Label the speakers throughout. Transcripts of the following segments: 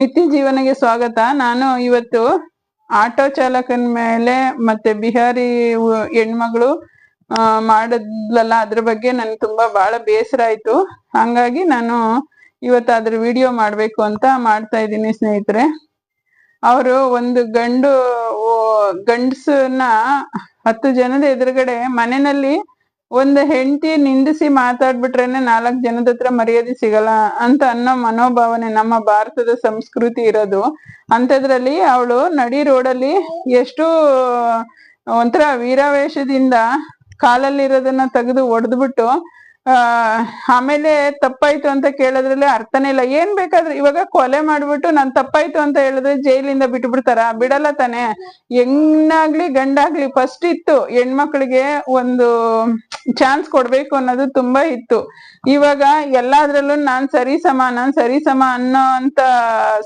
Speaker 1: ನಿತ್ಯ ಜೀವನಗೆ ಸ್ವಾಗತ. ನಾನು ಇವತ್ತು ಆಟೋ ಚಾಲಕನ ಮೇಲೆ ಮತ್ತೆ ಬಿಹಾರಿ ಹೆಣ್ಮಗಳು ಮಾಡಿದ್ಲಲ್ಲ ಅದ್ರ ಬಗ್ಗೆ ನನ್ಗೆ ತುಂಬಾ ಬಹಳ ಬೇಸರ ಆಯ್ತು. ಹಂಗಾಗಿ ನಾನು ಇವತ್ತು ಅದ್ರ ವಿಡಿಯೋ ಮಾಡ್ಬೇಕು ಅಂತ ಮಾಡ್ತಾ ಇದ್ದೀನಿ ಸ್ನೇಹಿತರೆ. ಅವರು ಒಂದು ಗಂಡು ಗಂಡಸನ್ನ ಹತ್ತು ಜನದ ಎದುರುಗಡೆ ಮನೆಯಲ್ಲಿ ಒಂದು ಹೆಂಡತಿ ನಿಂದಿಸಿ ಮಾತಾಡ್ಬಿಟ್ರೇನೆ ನಾಲ್ಕು ಜನದ ಹತ್ರ ಮರ್ಯಾದೆ ಸಿಗಲ್ಲ ಅಂತ ಅನ್ನೋ ಮನೋಭಾವನೆ ನಮ್ಮ ಭಾರತದ ಸಂಸ್ಕೃತಿ ಇರೋದು. ಅಂಥದ್ರಲ್ಲಿ ಅವಳು ನಡಿ ರೋಡಲ್ಲಿ ಎಷ್ಟು, ಒಂಥರ ವೀರಾವೇಶದಿಂದ ಕಾಲಲ್ಲಿರೋದನ್ನ ತೆಗೆದು ಒಡೆದ್ಬಿಟ್ಟು, ಆ, ಆಮೇಲೆ ತಪ್ಪಾಯ್ತು ಅಂತ ಕೇಳೋದ್ರಲ್ಲಿ ಅರ್ಥನೇ ಇಲ್ಲ. ಏನ್ ಬೇಕಾದ್ರೆ ಇವಾಗ ಕೊಲೆ ಮಾಡ್ಬಿಟ್ಟು ನಾನ್ ತಪ್ಪಾಯ್ತು ಅಂತ ಹೇಳಿದ್ರೆ ಜೈಲಿಂದ ಬಿಟ್ಬಿಡ್ತಾರ? ಬಿಡಲ್ಲ ತಾನೆ. ಹೆಣ್ಣಾಗ್ಲಿ ಗಂಡಾಗ್ಲಿ ಫಸ್ಟ್ ಇತ್ತು ಹೆಣ್ಮಕ್ಳಿಗೆ ಒಂದು ಚಾನ್ಸ್ ಕೊಡ್ಬೇಕು ಅನ್ನೋದು ತುಂಬಾ ಇತ್ತು. ಇವಾಗ ಎಲ್ಲಾದ್ರಲ್ಲೂ ನಾನ್ ಸರಿ ಸಮ, ನಾನ್ ಸರಿ ಸಮ ಅನ್ನೋ ಅಂತ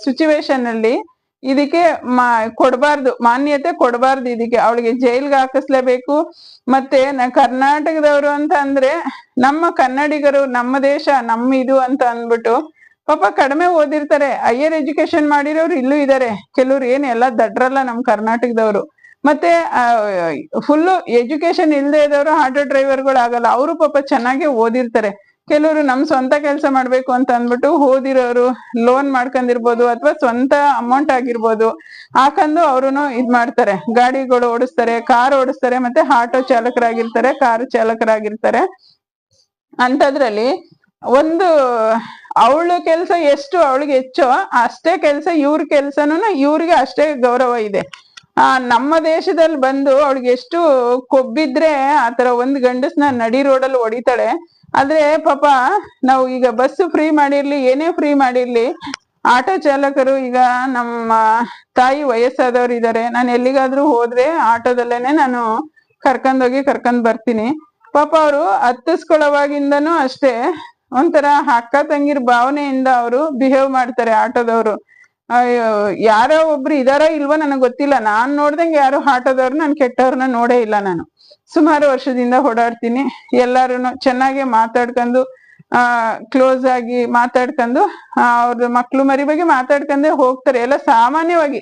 Speaker 1: ಸಿಚುವೇಶನ್ ಅಲ್ಲಿ ಇದಕ್ಕೆ ಮಾ, ಕೊಡಬಾರ್ದು, ಮಾನ್ಯತೆ ಕೊಡಬಾರ್ದು ಇದಕ್ಕೆ. ಅವಳಿಗೆ ಜೈಲ್ಗೆ ಹಾಕಿಸ್ಲೇಬೇಕು. ಮತ್ತೆ ಕರ್ನಾಟಕದವರು ಅಂತ ಅಂದ್ರೆ ನಮ್ಮ ಕನ್ನಡಿಗರು, ನಮ್ಮ ದೇಶ, ನಮ್ಮ ಇದು ಅಂತ ಅಂದ್ಬಿಟ್ಟು ಪಾಪ ಕಡಿಮೆ ಓದಿರ್ತಾರೆ. ಹೈಯರ್ ಎಜುಕೇಶನ್ ಮಾಡಿರೋರು ಇಲ್ಲೂ ಇದಾರೆ. ಕೆಲವ್ರು ಏನ್ ಎಲ್ಲ ದಡ್ರಲ್ಲ ನಮ್ ಕರ್ನಾಟಕದವರು. ಮತ್ತೆ ಫುಲ್ಲು ಎಜುಕೇಶನ್ ಇಲ್ಲದೆ ಇದ್ದವರು ಆಟೋ ಡ್ರೈವರ್ಗಳು ಆಗಲ್ಲ ಅವರು ಪಾಪ ಚೆನ್ನಾಗಿ ಓದಿರ್ತಾರೆ. ಕೆಲವರು ನಮ್ ಸ್ವಂತ ಕೆಲಸ ಮಾಡ್ಬೇಕು ಅಂತ ಅಂದ್ಬಿಟ್ಟು ಓದಿರೋರು ಲೋನ್ ಮಾಡ್ಕೊಂಡಿರ್ಬೋದು ಅಥವಾ ಸ್ವಂತ ಅಮೌಂಟ್ ಆಗಿರ್ಬೋದು. ಹಾಕೊಂಡು ಅವರು ಇದ್ ಮಾಡ್ತಾರೆ. ಗಾಡಿಗಳು ಓಡಿಸ್ತಾರೆ ಕಾರ್ ಓಡಿಸ್ತಾರೆ, ಮತ್ತೆ ಆಟೋ ಚಾಲಕರಾಗಿರ್ತಾರೆ ಕಾರ್ ಚಾಲಕರಾಗಿರ್ತಾರೆ. ಅಂತದ್ರಲ್ಲಿ ಒಂದು ಅವಳು ಕೆಲಸ ಎಷ್ಟು ಅವಳಿಗೆ ಹೆಚ್ಚೋ ಅಷ್ಟೇ ಕೆಲಸ ಇವ್ರ ಕೆಲ್ಸನೂ ಇವ್ರಿಗೆ ಅಷ್ಟೇ ಗೌರವ ಇದೆ. ಆ, ನಮ್ಮ ದೇಶದಲ್ಲಿ ಬಂದು ಅವಳಿಗೆ ಎಷ್ಟು ಕೊಬ್ಬಿದ್ರೆ ಆತರ ಒಂದ್ ಗಂಡಸ್ನ ನಡಿ ರೋಡಲ್ಲಿ ಹೊಡಿತಾಳೆ. ಆದ್ರೆ ಪಾಪ ನಾವು ಈಗ ಬಸ್ ಫ್ರೀ ಮಾಡಿರ್ಲಿ, ಏನೇ ಫ್ರೀ ಮಾಡಿರ್ಲಿ, ಆಟೋ ಚಾಲಕರು ಈಗ ನಮ್ಮ ತಾಯಿ ವಯಸ್ಸಾದವ್ರು ಇದಾರೆ. ನಾನು ಎಲ್ಲಿಗಾದ್ರೂ ಹೋದ್ರೆ ಆಟೋದಲ್ಲೇನೆ ನಾನು ಕರ್ಕೊಂಡೋಗಿ ಕರ್ಕೊಂಡ್ ಬರ್ತೀನಿ. ಪಾಪ ಅವರು ಹತ್ತಿಸ್ಕೊಳ್ಳೋವಾಗಿಂದನೂ ಅಷ್ಟೇ ಒಂಥರ ಅಕ್ಕ ತಂಗಿರ್ ಭಾವನೆಯಿಂದ ಅವರು ಬಿಹೇವ್ ಮಾಡ್ತಾರೆ ಆಟೋದವರು. ಯಾರೋ ಒಬ್ರು ಇದಾರ ಇಲ್ವೋ ನನಗೆ ಗೊತ್ತಿಲ್ಲ. ನಾನ್ ನೋಡ್ದಂಗೆ ಯಾರು ಆಟೋದವ್ರು, ನಾನು ಕೆಟ್ಟವ್ರನ್ನ ನೋಡೇ ಇಲ್ಲ ನಾನು. ಸುಮಾರು ವರ್ಷದಿಂದ ಓಡಾಡ್ತೀನಿ. ಎಲ್ಲಾರುನು ಚೆನ್ನಾಗಿ ಮಾತಾಡ್ಕೊಂಡು ಆ ಕ್ಲೋಸ್ ಆಗಿ ಮಾತಾಡ್ಕೊಂಡು ಅವ್ರ ಮಕ್ಳು ಮರಿ ಬಗ್ಗೆ ಮಾತಾಡ್ಕೊಂಡೇ ಹೋಗ್ತಾರೆ. ಎಲ್ಲ ಸಾಮಾನ್ಯವಾಗಿ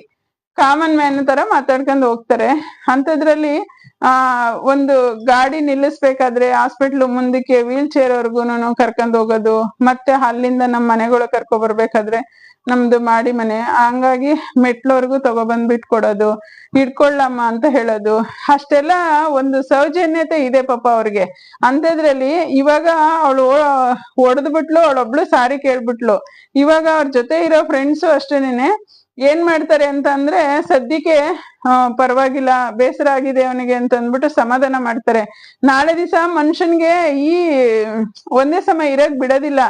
Speaker 1: ಕಾಮನ್ ಮ್ಯಾನ್ ತರ ಮಾತಾಡ್ಕೊಂಡು ಹೋಗ್ತಾರೆ. ಅಂಥದ್ರಲ್ಲಿ ಆ, ಒಂದು ಗಾಡಿ ನಿಲ್ಲಿಸ್ಬೇಕಾದ್ರೆ ಹಾಸ್ಪಿಟ್ಲ್ ಮುಂದಕ್ಕೆ ವೀಲ್ ಚೇರ್ ವರ್ಗುನು ಕರ್ಕೊಂಡ್ ಹೋಗೋದು, ಮತ್ತೆ ಅಲ್ಲಿಂದ ನಮ್ಮ ಮನೆಗಳ ಕರ್ಕೊ ಬರ್ಬೇಕಾದ್ರೆ ನಮ್ದು ಮಾಡಿ ಮನೆ. ಹಂಗಾಗಿ ಮೆಟ್ಲವರೆಗೂ ತಗೊಬಂದ್ ಬಿಟ್ಕೊಡೋದು ಹಿಡ್ಕೊಳ್ಳಮ್ಮ ಅಂತ ಹೇಳೋದು. ಅಷ್ಟೆಲ್ಲ ಒಂದು ಸೌಜನ್ಯತೆ ಇದೆ ಪಾಪ ಅವ್ರಿಗೆ. ಅಂತದ್ರಲ್ಲಿ ಇವಾಗ ಅವಳು ಹೊಡೆದ್ಬಿಟ್ಲು ಅವಳೊಬ್ಳು ಸಾರಿ ಕೇಳ್ಬಿಟ್ಲು. ಇವಾಗ ಅವ್ರ ಜೊತೆ ಇರೋ ಫ್ರೆಂಡ್ಸು ಅಷ್ಟೇನೆ ಏನ್ ಮಾಡ್ತಾರೆ ಅಂತ ಅಂದ್ರೆ ಸದ್ಯಕ್ಕೆ ಪರವಾಗಿಲ್ಲ. ಬೇಸರ ಆಗಿದೆ ಅವನಿಗೆ ಅಂತ ಅಂದ್ಬಿಟ್ಟು ಸಮಾಧಾನ ಮಾಡ್ತಾರೆ. ನಾಳೆ ದಿವಸ ಮನುಷ್ಯನ್ಗೆ ಈ ಒಂದೇ ಸಮ ಇರಕ್ ಬಿಡೋದಿಲ್ಲ.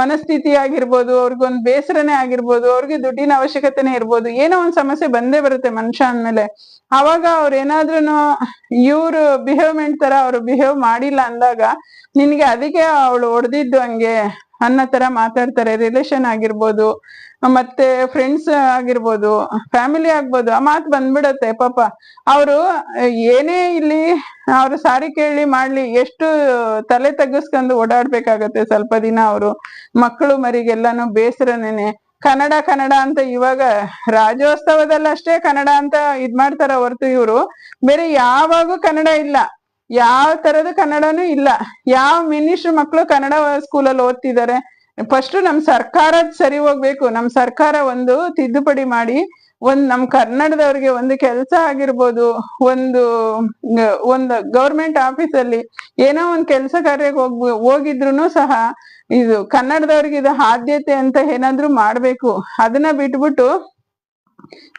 Speaker 1: ಮನಸ್ಥಿತಿ ಆಗಿರ್ಬೋದು, ಅವ್ರಿಗೊಂದ್ ಬೇಸರನೇ ಆಗಿರ್ಬೋದು, ಅವ್ರಿಗೆ ದುಡ್ಡಿನ ಅವಶ್ಯಕತೆನೇ ಇರ್ಬೋದು, ಏನೋ ಒಂದ್ ಸಮಸ್ಯೆ ಬಂದೇ ಬರುತ್ತೆ ಮನುಷ್ಯ ಅಂದ್ಮೇಲೆ. ಅವಾಗ ಅವ್ರ ಏನಾದ್ರೂನು ಇವ್ರು ಬಿಹೇವ್ಮೆಂಟ್ ತರ ಅವ್ರು ಬಿಹೇವ್ ಮಾಡಿಲ್ಲ ಅಂದಾಗ ನಿನ್ಗೆ ಅದಕ್ಕೆ ಅವಳು ಹೊಡೆದಿದ್ದು ಹಂಗೆ ಅನ್ನೋ ತರ ಮಾತಾಡ್ತಾರೆ ರಿಲೇಶನ್ ಆಗಿರ್ಬೋದು. ಮತ್ತೆ ಫ್ರೆಂಡ್ಸ್ ಆಗಿರ್ಬೋದು ಫ್ಯಾಮಿಲಿ ಆಗ್ಬೋದು, ಆ ಮಾತು ಬಂದ್ಬಿಡತ್ತೆ ಪಾಪ. ಅವರು, ಏನೇ ಇಲ್ಲಿ ಅವರು ಸಾರಿ ಕೇಳಿ ಮಾಡ್ಲಿ, ಎಷ್ಟು ತಲೆ ತಗ್ಗಿಸ್ಕೊಂಡು ಓಡಾಡ್ಬೇಕಾಗತ್ತೆ ಸ್ವಲ್ಪ ದಿನ ಅವರು. ಮಕ್ಕಳು ಮರಿಗೆಲ್ಲಾನು ಬೇಸರನೇನೆ. ಕನ್ನಡ ಕನ್ನಡ ಅಂತ ಇವಾಗ ರಾಜ್ಯೋತ್ಸವದಲ್ಲಿ ಅಷ್ಟೇ ಕನ್ನಡ ಅಂತ ಇದ್ ಮಾಡ್ತಾರ ಹೊರತು ಇವರು. ಬೇರೆ ಯಾವಾಗೂ ಕನ್ನಡ ಇಲ್ಲ. ಯಾವ ತರದ ಕನ್ನಡನೂ ಇಲ್ಲ. ಯಾವ ಮಿನಿಸ್ಟ್ರ್ ಮಕ್ಕಳು ಕನ್ನಡ ಸ್ಕೂಲಲ್ಲಿ ಓದ್ತಿದ್ದಾರೆ? ಫಸ್ಟ್ ನಮ್ ಸರ್ಕಾರ ಸರಿ ಹೋಗ್ಬೇಕು. ನಮ್ ಸರ್ಕಾರ ಒಂದು ತಿದ್ದುಪಡಿ ಮಾಡಿ, ಒಂದ್ ನಮ್ ಕನ್ನಡದವ್ರಿಗೆ ಒಂದು ಕೆಲಸ ಆಗಿರ್ಬೋದು, ಒಂದು ಒಂದು ಗೌರ್ಮೆಂಟ್ ಆಫೀಸಲ್ಲಿ ಏನೋ ಒಂದ್ ಕೆಲಸ ಕಾರ್ಯಕ್ಕೆ ಹೋಗ್ ಹೋಗಿದ್ರು ಸಹ ಇದು ಕನ್ನಡದವ್ರಿಗೆ ಇದು ಆದ್ಯತೆ ಅಂತ ಏನಾದ್ರು ಮಾಡ್ಬೇಕು. ಅದನ್ನ ಬಿಟ್ಬಿಟ್ಟು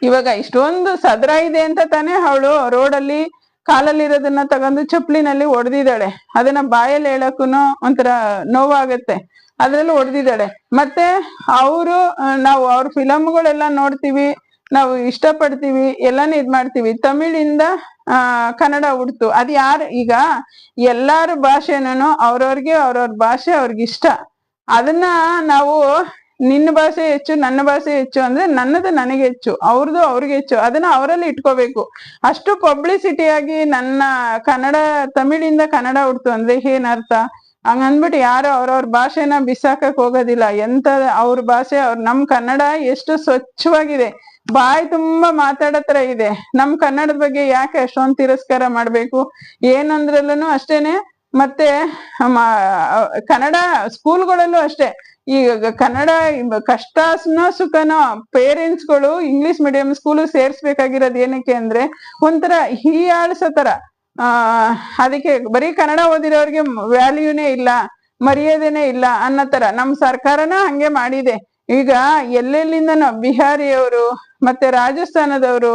Speaker 1: ಇವಾಗ ಇಷ್ಟೊಂದು ಸದ್ರ ಇದೆ ಅಂತ ತಾನೇ ಅವಳು ರೋಡಲ್ಲಿ ಕಾಲಲ್ಲಿರೋದನ್ನ ತಗೊಂಡು ಚಪ್ಲಿನಲ್ಲಿ ಹೊಡೆದಿದ್ದಾಳೆ ಅದನ್ನ ಬಾಯಲ್ಲಿ ಹೇಳಕ್ಕೂನು ಒಂಥರ ನೋವಾಗತ್ತೆ. ಅದ್ರಲ್ಲಿ ಹೊಡೆದಿದ್ದಾಳೆ ಮತ್ತೆ ಅವರು ನಾವು ಅವ್ರ ಫಿಲಮ್ಗಳೆಲ್ಲ ನೋಡ್ತೀವಿ, ನಾವು ಇಷ್ಟಪಡ್ತೀವಿ, ಎಲ್ಲಾನು ಇದ್ ಮಾಡ್ತೀವಿ. ತಮಿಳಿಂದ ಕನ್ನಡ ಹುಡ್ತು ಅದ್ ಯಾರು, ಈಗ ಎಲ್ಲಾರ ಭಾಷೆನೂ ಅವ್ರವ್ರಿಗೆ ಅವ್ರವ್ರ ಭಾಷೆ ಅವ್ರಿಗೆ ಇಷ್ಟ. ಅದನ್ನ ನಾವು ನಿನ್ನ ಭಾಷೆ ಹೆಚ್ಚು, ನನ್ನ ಭಾಷೆ ಹೆಚ್ಚು ಅಂದ್ರೆ ನನ್ನದು ನನಗೆ ಹೆಚ್ಚು ಅವ್ರದ್ದು ಅವ್ರಿಗೆ ಹೆಚ್ಚು. ಅದನ್ನ ಅವರಲ್ಲಿ ಇಟ್ಕೋಬೇಕು. ಅಷ್ಟು ಪಬ್ಲಿಸಿಟಿ ಆಗಿ ನನ್ನ ಕನ್ನಡ, ತಮಿಳಿಂದ ಕನ್ನಡ ಹುಡ್ತು ಅಂದ್ರೆ ಏನರ್ಥ ಹಂಗ ಅಂದ್ಬಿಟ್ಟು ಯಾರು ಅವ್ರವ್ರ ಭಾಷೆನ ಬಿಸಾಕಕ್ ಹೋಗೋದಿಲ್ಲ. ಎಂತ ಅವ್ರ ಭಾಷೆ, ಅವ್ರ ನಮ್ ಕನ್ನಡ ಎಷ್ಟು ಸ್ವಚ್ಛವಾಗಿದೆ. ಬಾಯಿ ತುಂಬಾ ಮಾತಾಡತ್ರ ಇದೆ. ನಮ್ ಕನ್ನಡದ ಬಗ್ಗೆ ಯಾಕೆ ಅಷ್ಟೊಂದ್ ತಿರಸ್ಕಾರ ಮಾಡ್ಬೇಕು? ಏನಂದ್ರಲ್ಲೂ ಅಷ್ಟೇನೆ. ಮತ್ತೆ ಕನ್ನಡ ಸ್ಕೂಲ್ಗಳಲ್ಲೂ ಅಷ್ಟೇ. ಈಗ ಕನ್ನಡ ಕಷ್ಟನೋ ಸುಖನೋ ಪೇರೆಂಟ್ಸ್ಗಳು ಇಂಗ್ಲಿಷ್ ಮೀಡಿಯಂ ಸ್ಕೂಲ್ ಸೇರ್ಸ್ಬೇಕಾಗಿರೋದು ಏನಕ್ಕೆ ಅಂದ್ರೆ ಒಂಥರ ಹೀಯಾಳ್ಸೋ ತರ ಆ, ಅದಕ್ಕೆ ಬರೀ ಕನ್ನಡ ಓದಿರೋರಿಗೆ ವ್ಯಾಲ್ಯೂನೇ ಇಲ್ಲ, ಮರ್ಯಾದೆನೇ ಇಲ್ಲ ಅನ್ನೋ ತರ ನಮ್ ಸರ್ಕಾರನ ಹಂಗೆ ಮಾಡಿದೆ. ಈಗ ಎಲ್ಲೆಲ್ಲಿಂದನೋ ಬಿಹಾರಿಯವರು ಮತ್ತೆ ರಾಜಸ್ಥಾನದವರು,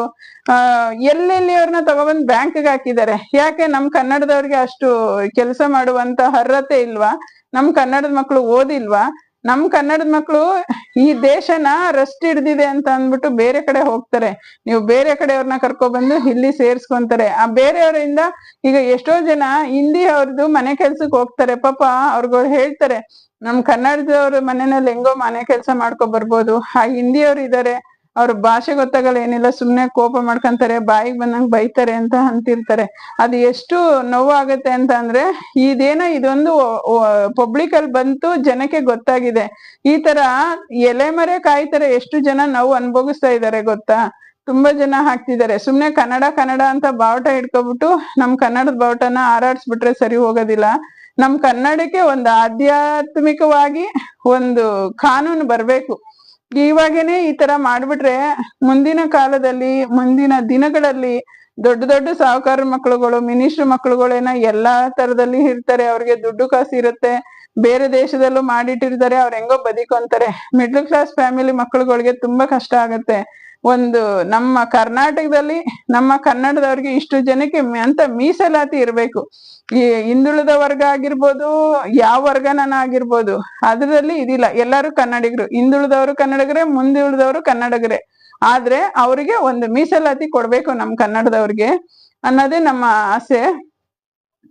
Speaker 1: ಆ ಎಲ್ಲೆಲ್ಲಿ ಅವ್ರನ್ನ ತಗೊಬಂದ್ ಬ್ಯಾಂಕ್ಗೆ ಹಾಕಿದ್ದಾರೆ. ಯಾಕೆ ನಮ್ ಕನ್ನಡದವ್ರಿಗೆ ಅಷ್ಟು ಕೆಲಸ ಮಾಡುವಂತ ಅರ್ಹತೆ ಇಲ್ವಾ? ನಮ್ ಕನ್ನಡದ ಮಕ್ಳು ಓದಿಲ್ವಾ? ನಮ್ ಕನ್ನಡದ ಮಕ್ಳು ಈ ದೇಶನ ರಸ್ಟ್ ಹಿಡ್ದಿದೆ ಅಂತ ಅಂದ್ಬಿಟ್ಟು ಬೇರೆ ಕಡೆ ಹೋಗ್ತಾರೆ. ನೀವು ಬೇರೆ ಕಡೆಯವ್ರನ್ನ ಕರ್ಕೊಬಂದು ಇಲ್ಲಿ ಸೇರ್ಸ್ಕೊಂತಾರೆ. ಆ ಬೇರೆಯವರಿಂದ ಈಗ ಎಷ್ಟೋ ಜನ ಹಿಂದಿ ಅವ್ರದ್ದು ಮನೆ ಕೆಲ್ಸಕ್ಕೆ ಹೋಗ್ತಾರೆ. ಪಾಪ ಅವ್ರಿಗವ್ರು ಹೇಳ್ತಾರೆ, ನಮ್ ಕನ್ನಡದವ್ರ ಮನೆಯಲ್ಲಿ ಹೆಂಗೋ ಮನೆ ಕೆಲಸ ಮಾಡ್ಕೊ ಬರ್ಬೋದು ಆ ಹಿಂದಿಯವ್ರು ಇದಾರೆ ಅವ್ರ ಭಾಷೆ ಗೊತ್ತಾಗಲ್ಲ ಏನಿಲ್ಲ ಸುಮ್ನೆ ಕೋಪ ಮಾಡ್ಕೊಂತಾರೆ, ಬಾಯಿಗೆ ಬಂದಂಗ್ ಬೈತಾರೆ ಅಂತ ಅಂತಿರ್ತಾರೆ. ಅದು ಎಷ್ಟು ನೋವಾಗತ್ತೆ ಅಂತ ಅಂದ್ರೆ, ಇದೇನೋ ಇದೊಂದು ಪಬ್ಲಿಕ್ ಅಲ್ಲಿ ಬಂತು ಜನಕ್ಕೆ ಗೊತ್ತಾಗಿದೆ. ಈ ತರ ಎಲೆಮರೆ ಕಾಯ್ತಾರೆ, ಎಷ್ಟು ಜನ ನೋವು ಅನ್ಭೋಗಿಸ್ತಾ ಇದಾರೆ ಗೊತ್ತಾ? ತುಂಬಾ ಜನ ಹಾಕ್ತಿದ್ದಾರೆ. ಸುಮ್ನೆ ಕನ್ನಡ ಕನ್ನಡ ಅಂತ ಬಾವುಟ ಇಟ್ಕೊಬಿಟ್ಟು ನಮ್ ಕನ್ನಡದ ಬಾವುಟನ ಹಾರಾಡ್ಸ್ಬಿಟ್ರೆ ಸರಿ ಹೋಗೋದಿಲ್ಲ. ನಮ್ ಕನ್ನಡಕ್ಕೆ ಒಂದು ಆಧ್ಯಾತ್ಮಿಕವಾಗಿ ಒಂದು ಕಾನೂನು ಬರ್ಬೇಕು. ಇವಾಗೇನೆ ಈ ತರ ಮಾಡ್ಬಿಟ್ರೆ ಮುಂದಿನ ಕಾಲದಲ್ಲಿ, ಮುಂದಿನ ದಿನಗಳಲ್ಲಿ ದೊಡ್ಡ ದೊಡ್ಡ ಸಾಹುಕಾರ ಮಕ್ಳುಗಳು ಮಿನಿಸ್ಟರ್ ಮಕ್ಳುಗಳೇನ ಎಲ್ಲಾ ತರದಲ್ಲಿ ಇರ್ತಾರೆ, ಅವ್ರಿಗೆ ದುಡ್ಡು ಕಾಸು ಇರುತ್ತೆ. ಬೇರೆ ದೇಶದಲ್ಲೂ ಮಾಡಿಟ್ಟಿರ್ತಾರೆ, ಅವ್ರ ಹೆಂಗೋ ಬದಿಕೊಂತಾರೆ. ಮಿಡ್ಲ್ ಕ್ಲಾಸ್ ಫ್ಯಾಮಿಲಿ ಮಕ್ಳುಗಳಿಗೆ ತುಂಬಾ ಕಷ್ಟ ಆಗತ್ತೆ. ಒಂದು ನಮ್ಮ ಕರ್ನಾಟಕದಲ್ಲಿ, ನಮ್ಮ ಕನ್ನಡದವ್ರಿಗೆ ಇಷ್ಟು ಜನಕ್ಕೆ ಅಂತ ಮೀಸಲಾತಿ ಇರಬೇಕು. ಈ ಹಿಂದುಳಿದ ವರ್ಗ ಆಗಿರ್ಬೋದು, ಯಾವ ವರ್ಗನ ಆಗಿರ್ಬೋದು ಅದರಲ್ಲಿ ಇದಿಲ್ಲ. ಎಲ್ಲರೂ ಕನ್ನಡಿಗರು. ಹಿಂದುಳಿದವರು ಕನ್ನಡಿಗರೇ ಮುಂದುಳಿದವರು ಕನ್ನಡಿಗರೇ. ಆದ್ರೆ ಅವರಿಗೆ ಒಂದು ಮೀಸಲಾತಿ ಕೊಡ್ಬೇಕು ನಮ್ ಕನ್ನಡದವ್ರಿಗೆ ಅನ್ನೋದೇ ನಮ್ಮ ಆಸೆ.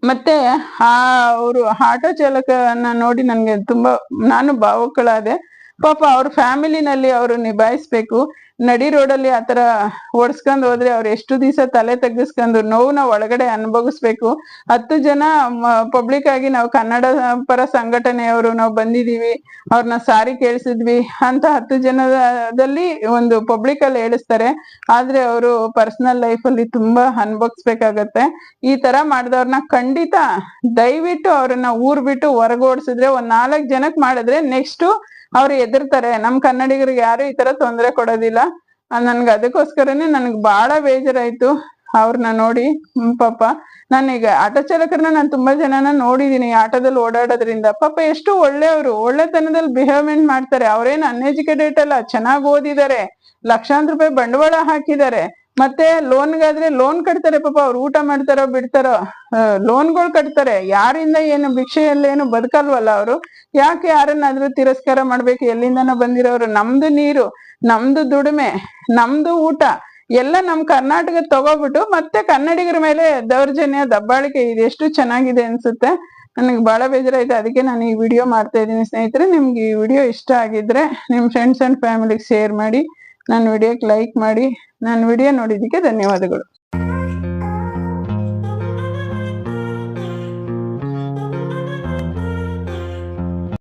Speaker 1: ಮತ್ತೆ ಆ ಅವರು ಆಟೋ ಚಾಲಕನ ನೋಡಿ ನನಗೆ ತುಂಬಾ, ನಾನು ಭಾವುಕಳಾದೆ. ಪಾಪ ಅವ್ರ ಫ್ಯಾಮಿಲಿನಲ್ಲಿ ಅವರು ನಿಭಾಯಿಸ್ಬೇಕು. ನಡಿ ರೋಡಲ್ಲಿ ಆತರ ಓಡಿಸ್ಕೊಂಡ್ ಹೋದ್ರೆ ಅವ್ರು ಎಷ್ಟು ದಿವಸ ತಲೆ ತಗ್ಗಿಸ್ಕೊಂಡು ನಾವು ಒಳಗಡೆ ಅನುಭವಿಸ್ಬೇಕು. ಹತ್ತು ಜನ ಪಬ್ಲಿಕ್ ಆಗಿ ನಾವು ಕನ್ನಡ ಪರ ಸಂಘಟನೆಯವರು ನಾವು ಬಂದಿದೀವಿ. ಅವ್ರನ್ನ ಸಾರಿ ಕೇಳಿಸಿದ್ವಿ. ಅಂತ ಹತ್ತು ಜನದಲ್ಲಿ ಒಂದು ಪಬ್ಲಿಕ್ ಅಲ್ಲಿ ಹೇಳಿಸ್ತಾರೆ. ಆದ್ರೆ ಅವರು ಪರ್ಸನಲ್ ಲೈಫ್ ಅಲ್ಲಿ ತುಂಬಾ ಅನ್ಭವಿಸ್ಬೇಕಾಗತ್ತೆ. ಈ ತರ ಮಾಡಿದವ್ರನ್ನ ಖಂಡಿತ ದಯವಿಟ್ಟು ಅವ್ರನ್ನ ಊರ್ ಬಿಟ್ಟು ಹೊರಗೋಡ್ಸಿದ್ರೆ ಒಂದ್ ನಾಲ್ಕ್ ಜನಕ್ ಮಾಡಿದ್ರೆ ನೆಕ್ಸ್ಟ್ ಅವ್ರು ಎದುರ್ತಾರೆ. ನಮ್ ಕನ್ನಡಿಗರಿಗೆ ಯಾರು ಈ ತರ ತೊಂದರೆ ಕೊಡೋದಿಲ್ಲ. ನನ್ಗ ಅದಕ್ಕೋಸ್ಕರನೇ ನನ್ಗ್ ಬಹಳ ಬೇಜಾರಾಯ್ತು ಅವ್ರನ್ನ ನೋಡಿ. ಪಾಪ. ನಾನೀಗ ಆಟೋ ಚಾಲಕರನ್ನ ನಾನು ತುಂಬಾ ಜನನ ನೋಡಿದೀನಿ. ಆಟೋದಲ್ಲಿ ಓಡಾಡೋದ್ರಿಂದ. ಪಾಪ, ಎಷ್ಟು ಒಳ್ಳೆಯವರು. ಒಳ್ಳೆತನದಲ್ಲಿ ಬಿಹೇವ್ಮೆಂಟ್ ಮಾಡ್ತಾರೆ. ಅವ್ರೇನ್ ಅನ್ಎಜುಕೇಟೆಡ್ ಅಲ್ಲ. ಚೆನ್ನಾಗಿ ಓದಿದ್ದಾರೆ. ಲಕ್ಷಾಂತರ ರೂಪಾಯಿ ಬಂಡವಾಳ ಹಾಕಿದ್ದಾರೆ. ಮತ್ತೆ ಲೋನ್ಗಾದ್ರೆ ಲೋನ್ ಕಟ್ತಾರೆ. ಪಾಪ, ಅವ್ರು ಊಟ ಮಾಡ್ತಾರೋ, ಬಿಡ್ತಾರೋ ಲೋನ್ಗಳು ಕಟ್ತಾರೆ. ಯಾರಿಂದ ಏನು ಭಿಕ್ಷೆಯಲ್ಲೇನು ಬದುಕಲ್ವಲ್ಲ ಅವರು. ಯಾಕೆ ಯಾರನ್ನಾದ್ರೂ ತಿರಸ್ಕಾರ ಮಾಡ್ಬೇಕು? ಎಲ್ಲಿಂದನೋ ಬಂದಿರೋರು. ನಮ್ದು ನೀರು, ನಮ್ದು ದುಡಿಮೆ, ನಮ್ದು ಊಟ, ಎಲ್ಲ ನಮ್ ಕರ್ನಾಟಕ ತಗೋಬಿಟ್ಟು ಮತ್ತೆ ಕನ್ನಡಿಗರ ಮೇಲೆ ದೌರ್ಜನ್ಯ, ದಬ್ಬಾಳಿಕೆ ಇದೆಷ್ಟು ಚೆನ್ನಾಗಿದೆ ಅನ್ಸುತ್ತೆ. ನನಗೆ ಬಹಳ ಬೇಜಾರಾಯ್ತು. ಅದಕ್ಕೆ ನಾನು ಈ ವಿಡಿಯೋ ಮಾಡ್ತಾ ಇದ್ದೀನಿ ಸ್ನೇಹಿತರೆ. ನಿಮ್ಗೆ ಈ ವಿಡಿಯೋ ಇಷ್ಟ ಆಗಿದ್ರೆ ನಿಮ್ ಫ್ರೆಂಡ್ಸ್ ಅಂಡ್ ಫ್ಯಾಮಿಲಿಗೆ ಶೇರ್ ಮಾಡಿ ನನ್ನ ವಿಡಿಯೋಕ್ಕೆ ಲೈಕ್ ಮಾಡಿ ನನ್ನ ವಿಡಿಯೋ ನೋಡಿದ್ದಕ್ಕೆ ಧನ್ಯವಾದಗಳು.